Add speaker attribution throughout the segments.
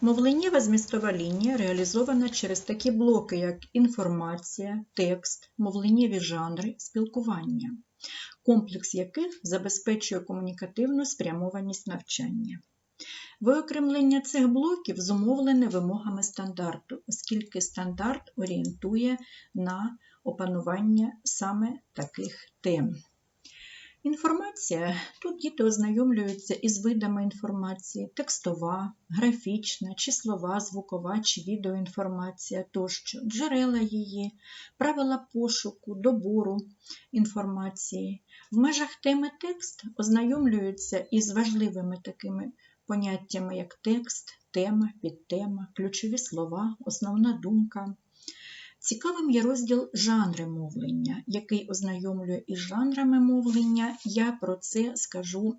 Speaker 1: Мовленнєва змістова лінія реалізована через такі блоки, як інформація, текст, мовленнєві жанри, спілкування, комплекс яких забезпечує комунікативну спрямованість навчання. Виокремлення цих блоків зумовлене вимогами стандарту, оскільки стандарт орієнтує на опанування саме таких тем. Інформація. Тут діти ознайомлюються із видами інформації: текстова, графічна, числова, звукова чи відеоінформація тощо, джерела її, правила пошуку, добору інформації. В межах теми текст ознайомлюються із важливими такими поняттями, як текст, тема, підтема, ключові слова, основна думка. Цікавим є розділ жанри мовлення, який ознайомлює із жанрами мовлення. Я про це скажу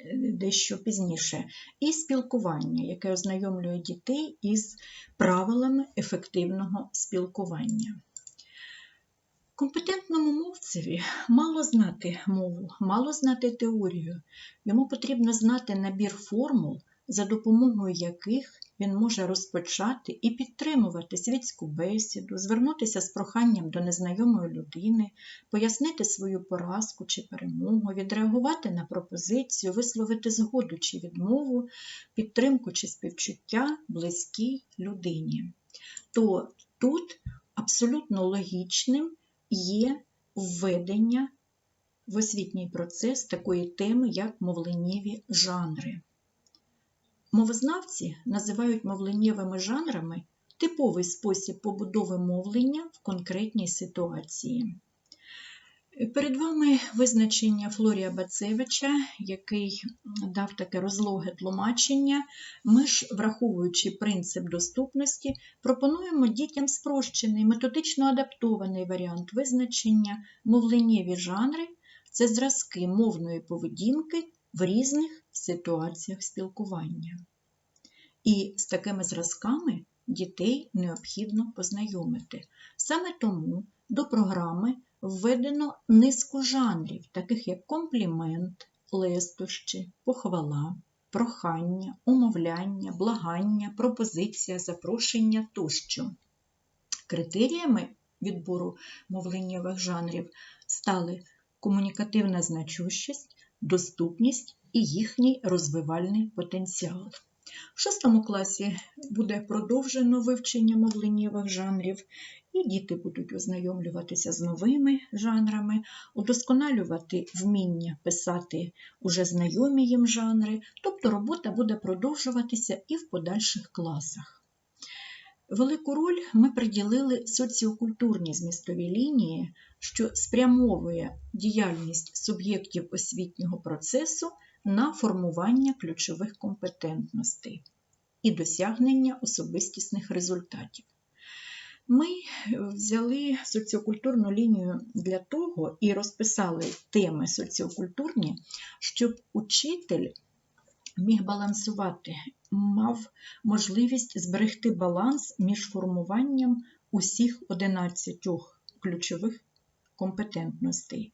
Speaker 1: е, дещо пізніше. І спілкування, яке ознайомлює дітей із правилами ефективного спілкування. Компетентному мовцеві мало знати мову, мало знати теорію. Йому потрібно знати набір формул, за допомогою яких він може розпочати і підтримувати світську бесіду, звернутися з проханням до незнайомої людини, пояснити свою поразку чи перемогу, відреагувати на пропозицію, висловити згоду чи відмову, підтримку чи співчуття близькій людині. То тут абсолютно логічним є введення в освітній процес такої теми, як мовленнєві жанри. Мовознавці називають мовленнєвими жанрами типовий спосіб побудови мовлення в конкретній ситуації. Перед вами визначення Флорія Бацевича, який дав таке розлоге тлумачення. Ми ж, враховуючи принцип доступності, пропонуємо дітям спрощений, методично адаптований варіант визначення мовленнєві жанри це зразки мовної поведінки в різних ситуаціях спілкування. І з такими зразками дітей необхідно познайомити. Саме тому до програми введено низку жанрів, таких як комплімент, лестощі, похвала, прохання, умовляння, благання, пропозиція, запрошення тощо. Критеріями відбору мовленнєвих жанрів стали комунікативна значущість, доступність і їхній розвивальний потенціал. В шостому класі буде продовжено вивчення мовленнєвих жанрів, і діти будуть ознайомлюватися з новими жанрами, удосконалювати вміння писати уже знайомі їм жанри, тобто робота буде продовжуватися і в подальших класах. Велику роль ми приділили соціокультурній змістовій лінії, що спрямовує діяльність суб'єктів освітнього процесу на формування ключових компетентностей і досягнення особистісних результатів. Ми взяли соціокультурну лінію для того і розписали теми соціокультурні, щоб учитель міг балансувати, мав можливість зберегти баланс між формуванням усіх 11 ключових компетентностей.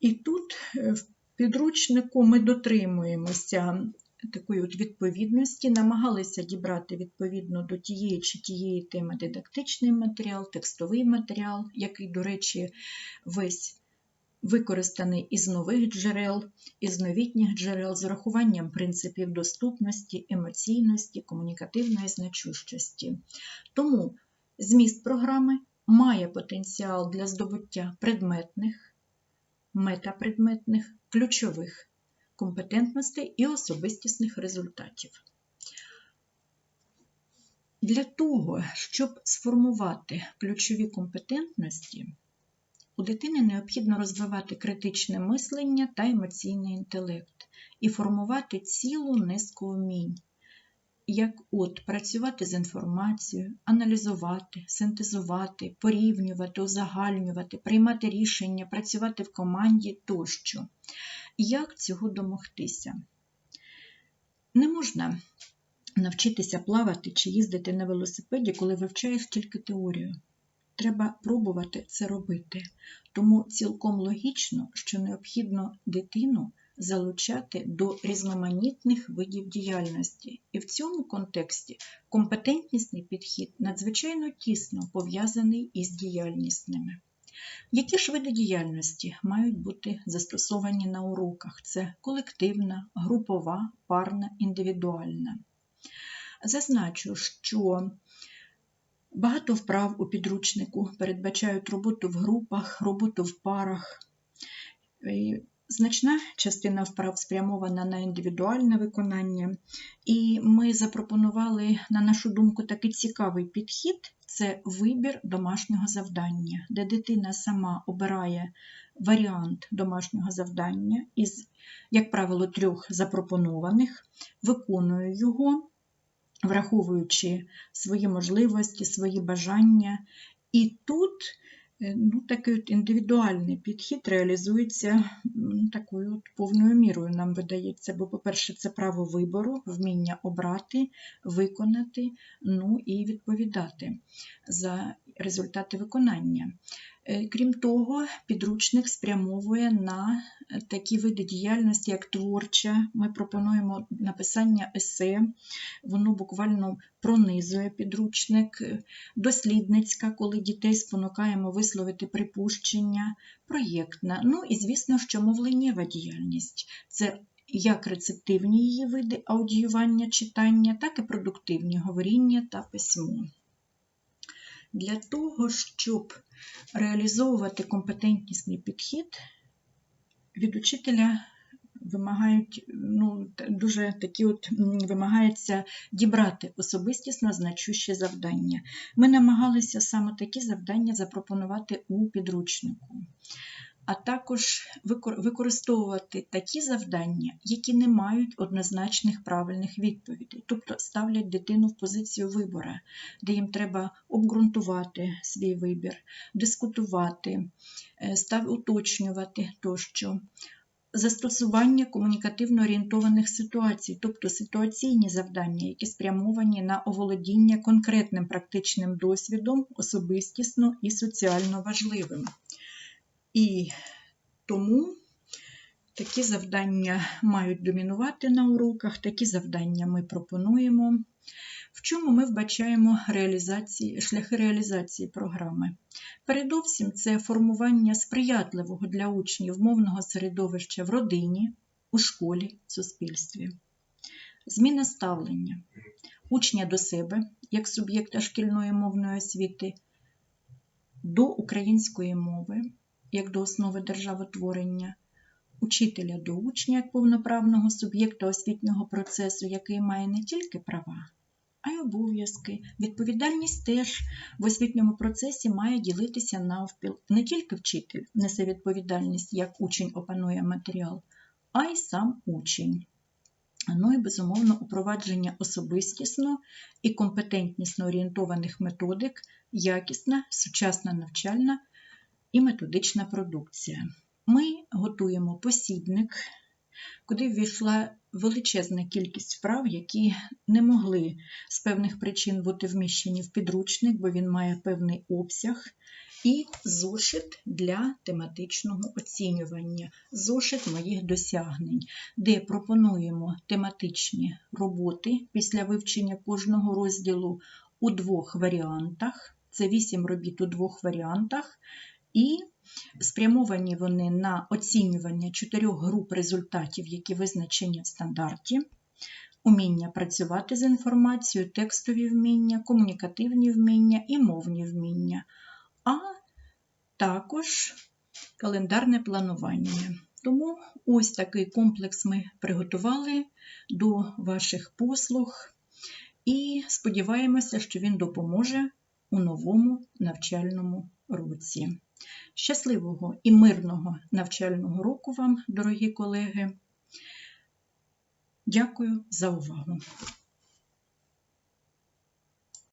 Speaker 1: І тут е, в підручнику ми дотримуємося такої от відповідності, намагалися дібрати відповідно до тієї чи тієї теми дидактичний матеріал, текстовий матеріал, який, до речі, весь використаний із нових джерел, із новітніх джерел, з урахуванням принципів доступності, емоційності, комунікативної значущості. Тому зміст програми має потенціал для здобуття предметних, метапредметних, ключових компетентностей і особистісних результатів. Для того, щоб сформувати ключові компетентності, у дитини необхідно розвивати критичне мислення та емоційний інтелект і формувати цілу низку вмінь, як от працювати з інформацією, аналізувати, синтезувати, порівнювати, узагальнювати, приймати рішення, працювати в команді тощо. Як цього домогтися? Не можна навчитися плавати чи їздити на велосипеді, коли вивчаєш тільки теорію. Треба пробувати це робити. Тому цілком логічно, що необхідно дитину залучати до різноманітних видів діяльності. І в цьому контексті компетентнісний підхід надзвичайно тісно пов'язаний із діяльнісними. Які ж види діяльності мають бути застосовані на уроках? Це колективна, групова, парна, індивідуальна. Зазначу, що багато вправ у підручнику передбачають роботу в групах, роботу в парах. Значна частина вправ спрямована на індивідуальне виконання, і ми запропонували, на нашу думку, такий цікавий підхід це вибір домашнього завдання, де дитина сама обирає варіант домашнього завдання із, як правило, трьох запропонованих, виконує його, враховуючи свої можливості, свої бажання. І тут Е, ну, такий от індивідуальний підхід реалізується ну, такою от повною мірою, нам видається. Бо, по-перше, це право вибору, вміння обрати, виконати, ну і відповідати за результати виконання. Е, крім того, підручник спрямовує на такі види діяльності, як творча. Ми пропонуємо написання есе, воно буквально пронизує підручник, дослідницька, коли дітей спонукаємо висловити припущення, проєктна. Ну і, звісно, що мовленнєва діяльність. Це як рецептивні її види аудіювання, читання, так і продуктивні говоріння та письмо. Для того, щоб реалізовувати компетентнісний підхід, від учителя вимагають, ну, дуже такі от вимагається дібрати особистісно значущі завдання. Ми намагалися саме такі завдання запропонувати у підручнику а також використовувати такі завдання, які не мають однозначних правильних відповідей, тобто ставлять дитину в позицію вибора, де їм треба обґрунтувати свій вибір, дискутувати, е, став уточнювати тощо. Застосування комунікативно орієнтованих ситуацій, тобто ситуаційні завдання, які спрямовані на оволодіння конкретним практичним досвідом, особистісно і соціально важливим. І тому такі завдання мають домінувати на уроках, такі завдання ми пропонуємо. В чому ми вбачаємо реалізації, шляхи реалізації програми? Передовсім це формування сприятливого для учнів мовного середовища в родині, у школі, суспільстві, зміна ставлення, учня до себе як суб'єкта шкільної мовної освіти, до української мови, як до основи державотворення, учителя до учня як повноправного суб'єкта освітнього процесу, який має не тільки права, а й обов'язки. Відповідальність теж в освітньому процесі має ділитися навпіл. Не тільки вчитель несе відповідальність, як учень опанує матеріал, а й сам учень. Ну і, безумовно, упровадження особистісно і компетентнісно орієнтованих методик, якісна, сучасна навчальна і методична продукція. Ми готуємо посібник, куди ввійшла величезна кількість вправ, які не могли з певних причин бути вміщені в підручник, бо він має певний обсяг. І зошит для тематичного оцінювання, зошит моїх досягнень, де пропонуємо тематичні роботи після вивчення кожного розділу у двох варіантах. Це вісім робіт у двох варіантах, і спрямовані вони на оцінювання чотирьох груп результатів, які визначені в стандарті, уміння працювати з інформацією, текстові вміння, комунікативні вміння і мовні вміння, а також календарне планування. Тому ось такий комплекс ми приготували до ваших послуг і сподіваємося, що він допоможе у новому навчальному році. Щасливого і мирного навчального року вам, дорогі колеги. Дякую за увагу!